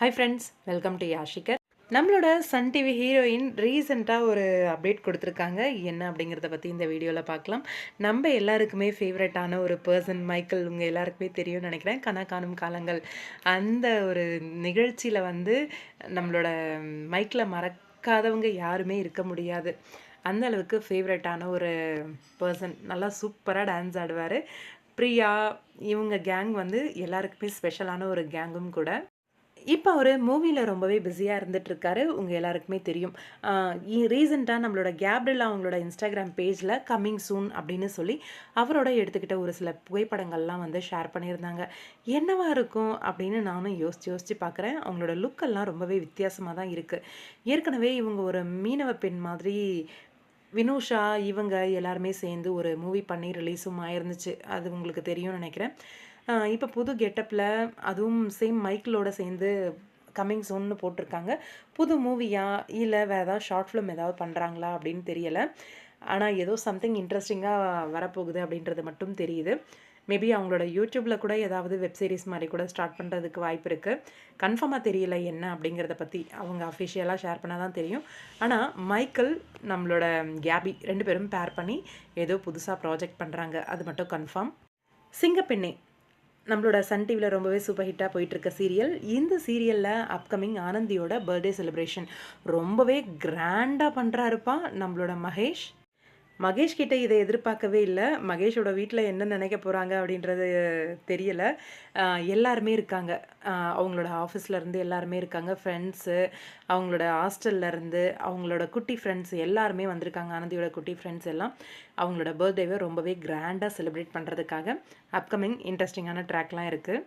Hi friends welcome to யாஷிகர் நம்மளோட Sun TV heroine ரீசெண்டாக ஒரு அப்டேட் கொடுத்துருக்காங்க. என்ன அப்படிங்கிறத பற்றி இந்த வீடியோவில் பார்க்கலாம். நம்ம எல்லாருக்குமே ஃபேவரட்டான ஒரு பர்சன் மைக்கேல் உங்கள் எல்லாருக்குமே தெரியும்னு நினைக்கிறேன். கனா காணும் காலங்கள். அந்த ஒரு நிகழ்ச்சியில் வந்து நம்மளோட மைக்கில் மறக்காதவங்க யாருமே இருக்க முடியாது. அந்த அளவுக்கு ஃபேவரட்டான ஒரு பர்சன் நல்லா சூப்பராக டான்ஸ் ஆடுவார். பிரியா இவங்க கேங் வந்து எல்லாருக்குமே ஸ்பெஷலான ஒரு கேங்கும் கூட. இப்போ அவர் மூவியில் ரொம்பவே பிஸியாக இருந்துகிட்ருக்காரு உங்கள் எல்லாருக்குமே தெரியும். ரீசெண்டாக நம்மளோட கேப்ரில் அவங்களோட இன்ஸ்டாகிராம் பேஜில் கம்மிங் சூன் அப்படின்னு சொல்லி அவரோட எடுத்துக்கிட்ட ஒரு சில புகைப்படங்கள்லாம் வந்து ஷேர் பண்ணியிருந்தாங்க. என்னவா இருக்கும் அப்படின்னு நானும் யோசித்து யோசித்து பார்க்குறேன் அவங்களோட லுக்கெல்லாம் ரொம்பவே வித்தியாசமாக தான் இருக்குது ஏற்கனவே இவங்க ஒரு மீனவ பெண் மாதிரி வினுஷா இவங்க எல்லாருமே சேர்ந்து ஒரு மூவி பண்ணி ரிலீஸும் ஆயிருந்துச்சு. அது உங்களுக்கு தெரியும்னு நினைக்கிறேன். இப்போ புது கெட்டப்பில் அதுவும் சேம் மைக்கிளோட சேர்ந்து கம்மிங் சோன்னு போட்டிருக்காங்க. புது மூவியா? இல்லை வேறு ஏதாவது ஷார்ட் ஃபிலிம் ஏதாவது பண்ணுறாங்களா அப்படின்னு தெரியலை. ஆனால் ஏதோ சம்திங் இன்ட்ரெஸ்டிங்காக வரப்போகுது அப்படின்றது மட்டும் தெரியுது. மேபி அவங்களோட யூடியூப்பில் கூட ஏதாவது வெப் சீரிஸ் மாதிரி கூட ஸ்டார்ட் பண்ணுறதுக்கு வாய்ப்பு இருக்குது கன்ஃபார்மாக தெரியல என்ன அப்படிங்கிறத பற்றி அவங்க அஃபிஷியலாக ஷேர் பண்ணால் தான் தெரியும். ஆனால் மைக்கேல் நம்மளோட கேபி ரெண்டு பேரும் பேர் பண்ணி ஏதோ புதுசாக ப்ராஜெக்ட் பண்ணுறாங்க அது மட்டும் கன்ஃபார்ம் சிங்கப்பெண்ணே நம்மளோட சன் டிவியில் ரொம்பவே சூப்பர் ஹிட்டாக போயிட்டுருக்க சீரியல் இந்த சீரியலில் அப்கமிங் ஆனந்தியோட பர்த்டே செலிப்ரேஷன் ரொம்பவே கிராண்டாக பண்ணுறாருப்பா நம்மளோட மகேஷ். மகேஷ் கிட்ட இதை எதிர்பார்க்கவே இல்லை. மகேஷோட வீட்டில் என்ன நினைக்க போகிறாங்க அப்படின்றது தெரியலை. எல்லாருமே இருக்காங்க. அவங்களோட ஆஃபீஸ்லேருந்து எல்லாருமே இருக்காங்க. ஃப்ரெண்ட்ஸு அவங்களோட ஹாஸ்டல்லேருந்து அவங்களோட குட்டி ஃப்ரெண்ட்ஸ் எல்லாருமே வந்திருக்காங்க. ஆனந்தியோட குட்டி ஃப்ரெண்ட்ஸ் எல்லாம். அவங்களோட பர்த்டேவை ரொம்பவே கிராண்டாக செலிப்ரேட் பண்ணுறதுக்காக அப்கமிங் இன்ட்ரெஸ்டிங்கான ட்ராக்லாம் இருக்குது